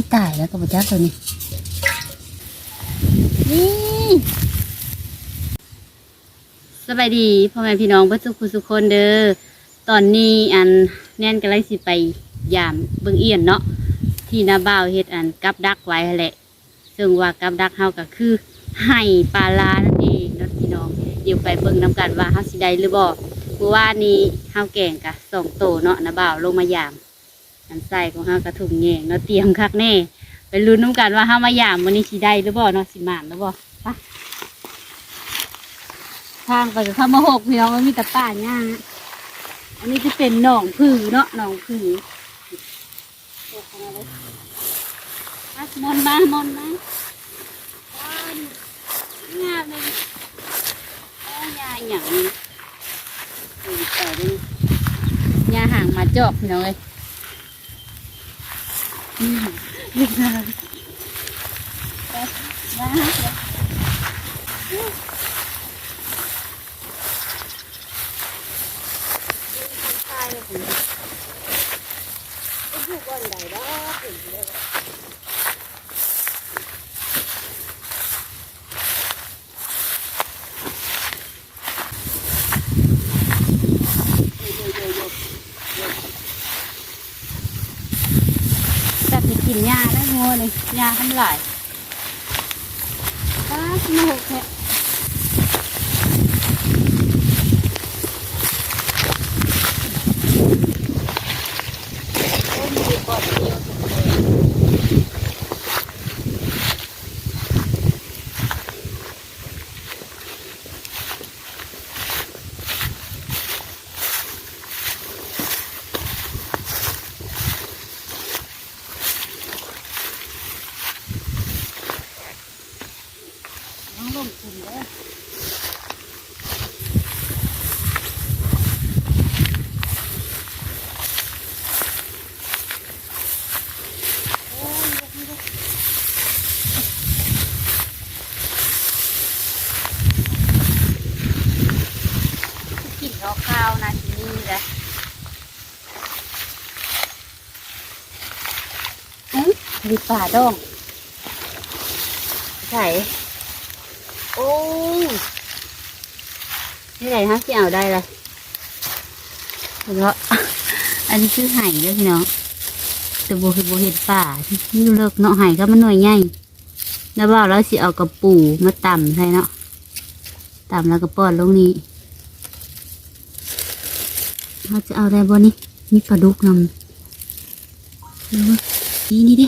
ที่ตายแล้วก็บจักตัวนี้นี่สบายดีพ่อแม่พี่น้องเพื่อนสุขุสุคนเด้อตอนนี้อันแน่นกำลังสิไปยามเบิ่งเอียนเนาะที่นาบ่าวเฮ็ดอันกับดักไว้แหละ ซึ่งว่ากับดักเฮาก็คือไห่ปลาลานั่นเองนะพี่น้องเดี๋ยวไปเบิ่งนํกันว่าเฮาสิได้หรือบ่เมื่อวานนี้เฮาแก่งกะสองโตเนาะนาบ่าวลงมายาม อันใส่ของเฮากระถุงแยงเนาะเตรียมคักแน่ไปลุ้นน้ำกันว่าเฮามายามมื้อนี้สิได้หรือบ่เนาะสิมานหรือบ่ไปทางไปข้ามาหกพี่น้องมันมีแต่ป่าหญ้าอันนี้จะเป็นหนองผือเนาะหนองผือโอ้ขนาดมอนมามอนมาว้าวงามเลยโอ้ยาหยังนี่เออต่อด้วยยาห่างมาจอกพี่น้องเอ้ย อืมนี่ค่ะไปมาแต่ไป กินยาได้งัวเลยยาทำลายป้าสนุกแท้โอ้ยมีปอดเดียวน้องลงทุนเลยโอ้ยยกนี่เลยกินข้าวๆนะที่นี่แหละเอ้ย มีป่าดองใส่โอ้ยนี่ไหนฮะที่เอาได้เลยเพราะอันนี้คือไห่เด้อพี่น้องแต่โบเห็ดโบเห็ดป่าที่อยู่เลิกเนาะไห่ก็มันหน่วยใหญ่แล้วบอกแล้วสิเอากระปูมาต่ำใช่เนาะต่ำแล้วก็ป้อนลงนี้เราจะเอาได้บ่นี่นี่ปลาดุกนำดูนี่นี่ดิ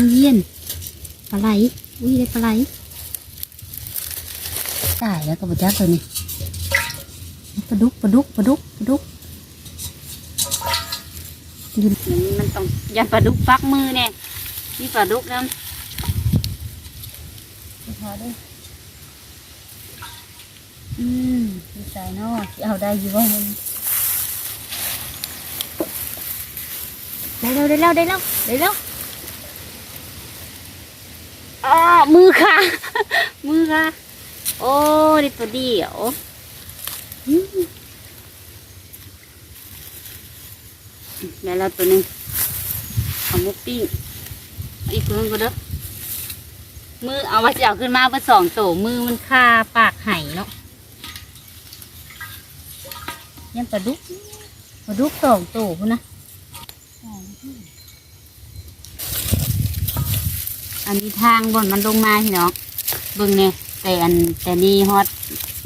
ทางเยียนปลาไหลอุ้ยได้ปลาไหลตายแล้วก็บจักตัวนี้ปลาดุกปลาดุกปลาดุกปลาดุกยืนมันต้องยันปลาดุกฟักมือเนี่ยนี่ปลาดุกนั่นพอด้วยอืมดีใจเนาะที่เอาได้อยู่ว่ามันได้แล้วได้แล้วได้แล้วได้แล้ว อ่ามือค่ะ มือค่ะ โอ้ด้ตัวเดียวอืมแล้วเราตัวหนึงเอามุกปิ้งอีกตัวนึงก็เด้อมือเอามาจะเอาขึ้นมาเพื่อสองตัวมือมันคาปากไห่เนาะยังปลาดุกปลาดุกสองตัวพุ่นนะ อันนี้ทางบนมันลงมาพี่น้องเบิ่งเนี่ยแต่อันแต่นี่ฮอด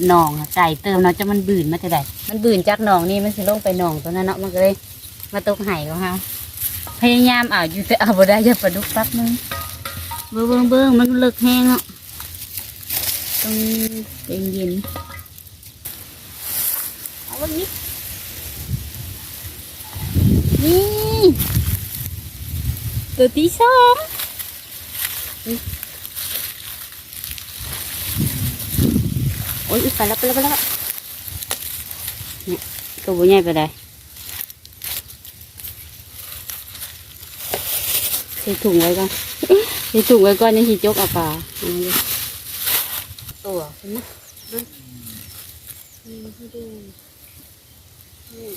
หนองอะไก่เติมเนาะจะมันบืนมาแต่ใดมันบืนจากหนองนี่มันสิลงไปหนองตัวนั้นเนาะมันก็เลยมาตกไห่ของเขาพยายามเอาอยู่แต่เอาบ่ได้จะปลาดุกแป๊บนึงเบิ้งเบิ้งเบิ้งมันเลิกแห้งเนาะต้องใจเย็นเอาวันนี้นี่ตัวที่สอง โอ้ยอุ๊ยไปแล้วไปแล้วไปแล้วเนี่ยตัวบุญใหญ่ไปได้ใส่ถุงไว้ก่อนใส่ถุงไว้ก่อนยังหิจกเอาปลาเอามาเลยตัวเห็นไหมดูนี่ให้ดูนี่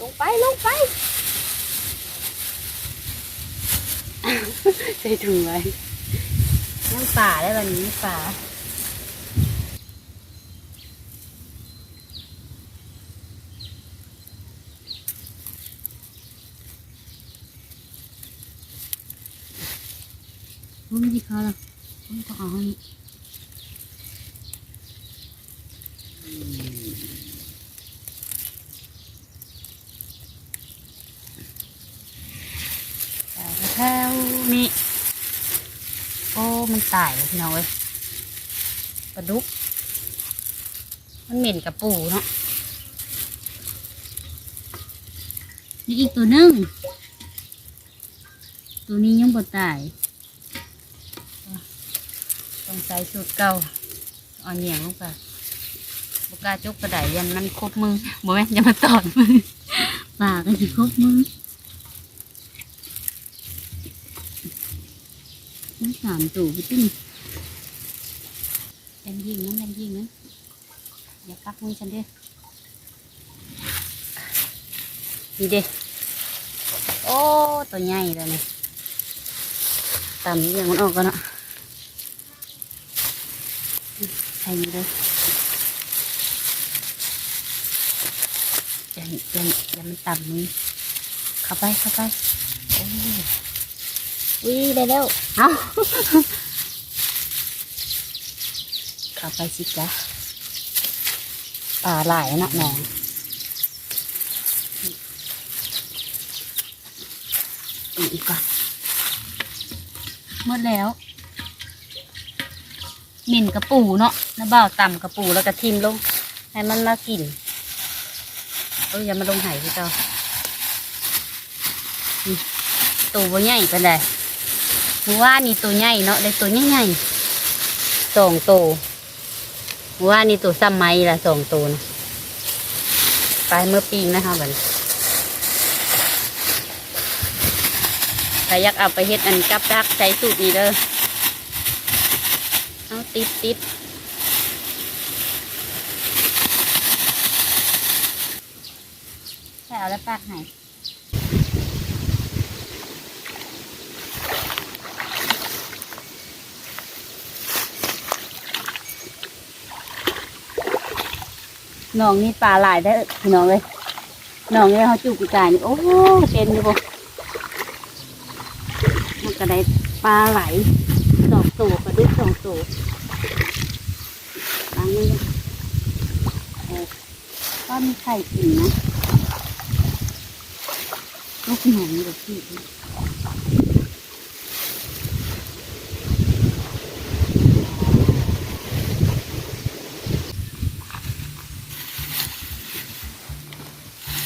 ลงไปลงไป ใส่ถุงไว้ย่างป่าได้วันนี้ป่าผมไม่ดีค่ะหรอกผมต้องเอาให้แต่แถวนี้ โอ้ มันตายเลยพี่น้องเว้ยปลาดุก มันเหม็นกับปูเนาะนี่อีกตัวหนึ่งตัวนี้ยังบ่ตาย ต้องใส่สูตรเก่าเอาเหนียงลงไปบกล้าจุกกระไดยันมันครบมือบ่แม่นอย่ามาตอดมือปากก็สิครบมือมัน สามตัวไปติ้งแดนยิงนั้นแดนยิงนั้นอย่าปักมือฉันเด้อนี่เด้โอ้ตัวใหญ่แล้วนี่ต่ำอย่างมันออกกันเนาะใส่เลยอย่าอย่าอย่ามันต่ำนี้เข้าไปเข้าไป วิได้แล้วเอาเข้าไปสิจ้ะป่าหลายนะน้องอีกก่อนหมดแล้วหมิ่นกระปูเนาะน้าบ่าวต่ำกระปูแล้วก็ทิมลง ให้มันมากินเอออย่ามาลงไหายพี่เจ้านี่ตัวบ่ใหญ่ปานใด หมู่ว่านี่ตัวใหญ่เนาะได้ตัวใหญ่ๆสองตัวหมู่ว่านี่ตัวซ้ำไม้ละสองตัวนะตายเมื่อปีนะคะบัดนใครอยากเอาไปเฮ็ดอันกับดักใช้สูตรนี้เด้อเอาติดติดใส่เอาแล้วปากใหน้องนี่ปลาหลายได้พี่น้องเลยน้องเนี่ยเขาจูบปีกายนี่โอ้เต็มอยู่บ่มันก็ได้ปลาไหลสองตัวปลาดุกสองตัวล้างมือเออก็มีไข่กินนะลูกหนูแบบพี่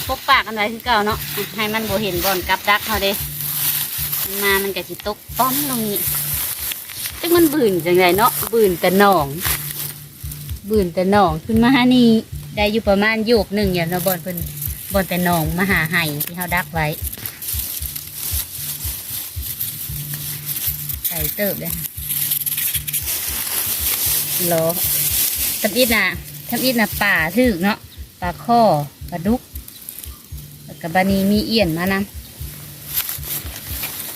พกปากกันไว้คือเก่าเนาะให้มันโบเห็นบอลกับดักเขาเด้มันมามันก็สิตกป้อมลงนี่ซึ่งมันบื่นจังไรเนาะบื่นแต่หนอง บืนแต่หนองขึ้นมาหานี่ได้อยู่ประมาณโยกหนึ่งอย่างเราบอลเป็นบอลแต่หนองมาหาไห่ที่เขาดักไว้ใส่เติบเลยรอทำอิดนะทำอิดนะป่าทึกเนาะปลาข้อปลาดุก กับบานีมีเอี่ยนมานะ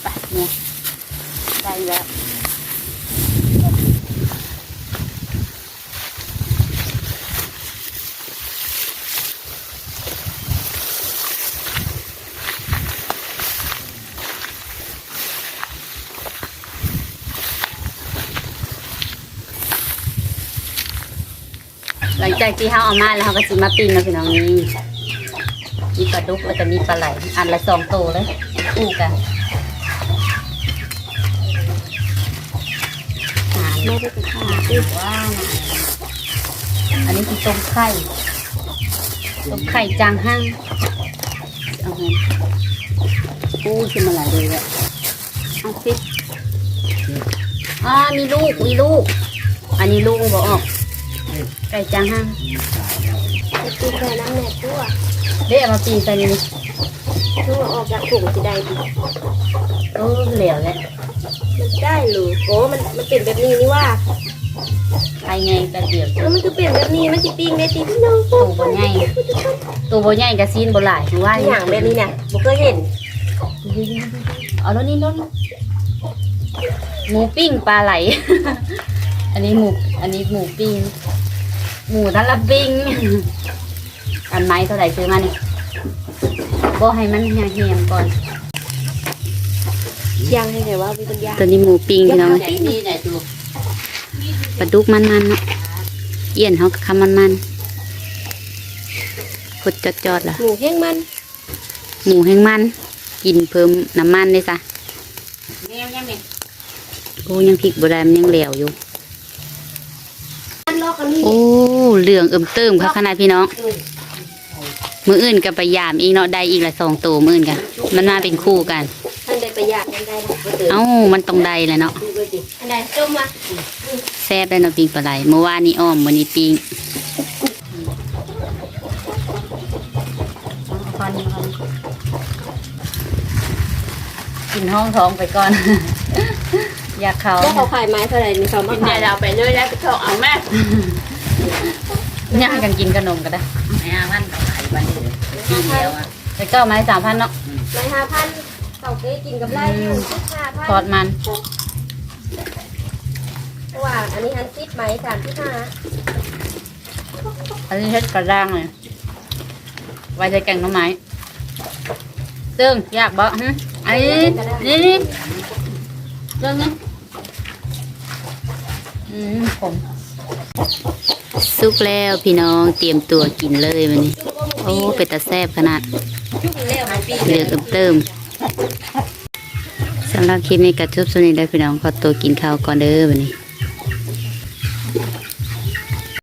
ไปเนี่ยได้แล้วหลังจากที่เขาเอามาแล้วเขาก็สิมาปิ้งนะพี่น้องนี่ มีปลาดุกแล้วก็มีปลาไหล อันละสองโตวเลยคู่กันหาไม่ได้ไปฆ่าอีกว่านะอันนี้คือต้มไข่ต้มไข่จางห้างเอาเงินกู้ขึ้นมาหลายเลยอะเอาสิอ่ามีลูกมีลูก อันนี้ลูกบอกออกไก่จางห้าง เดี๋ยวเอามาปีใส่นี่ตัวออกจากถุงจะได้ดีเออเหลวแหละมันได้หรือโอ้มันมันเป็นแบบนี้นี่ว่าใครไงกระเดียวแล้วมันคือเป็นแบบนี้มันสิปิ้งได้ตีพี่น้องตัวบ่ใหญ่ตัวบ่ใหญ่กับซีนบ่หลายคือว่าอย่างแบบนี้เนี่ยบ่เคยเห็นเอาแล้วนี่แล้วหมูปิ้งปลาไหล อันนี้หมู อันนี้หมูปิ้ง หมูนั่นละปิ้ง อันไม้เท่าไหร่ซื้อมานี่บ่ให้มันแห้งๆก่อนย่างให้ไหนว่ามีคนย่างตัวนี้หมูปิ้งพี่น้องนี่ไหนตัวปลาดุกมันๆเนาะเอี้ยนเขาก็คำมันๆพดจอดๆล่ะหมูแห้งมัน หมูแห้งมัน กินเพิ่มน้ำมันเลยจ้ะแม่ยังไงโอ้ยังพริกโบราณมันยังเหลวอยู่อันลอกอันนี้โอ้เหลืองเอิ่มเติมค่ะขนาดพี่น้อง มืออื่นกับไปยามอีกเนาะได้อีกละสองตัวมืออื่นกันมันมาเป็นคู่กันท่านใดประหยัดท่านใดนะเอ้ามันต้องได้แหละเนาะอันใดต้มมาแซ่บได้เนาะปิ้งปลาไหลเมื่อวานนี้อ้อมวันนี้ปิ้งกินห้องท้องไปก่อน อยากเขาก็เขาขายไม้เท่าไหร่นี่เขามากินขายยาเราไปเลยแล้วไปชอบเอาแม่ย่างกันกินขนมก็ได้แม่มันเอาไข่ วันนี้ปีเดียวอะไปเก้าไม้สามพันเนาะไม้ห้าพันเต่าเก้กินกับไรอยู่ห้าพันทอดมันเพราะว่าอันนี้ฮันซิปไหมสามที่ห้าอันนี้เฮ็ดกระด้างเลยไว้ใช้แกงหน้ำไม้ซึ่งอยากบอกฮะอันนี้นี่นี่เรื่องนี้อืมผม สุกแล้วพี่น้องเตรียมตัวกินเลยวันนี้ โอ้เป็ดตาแซ่บขนาดยุ่งแล้วหายปีเหลือเติมเติมสำหรับคลิปนี้กระชุบสนิทได้พี่น้องขอตัวกินข้าวก่อนเด้อวันนี้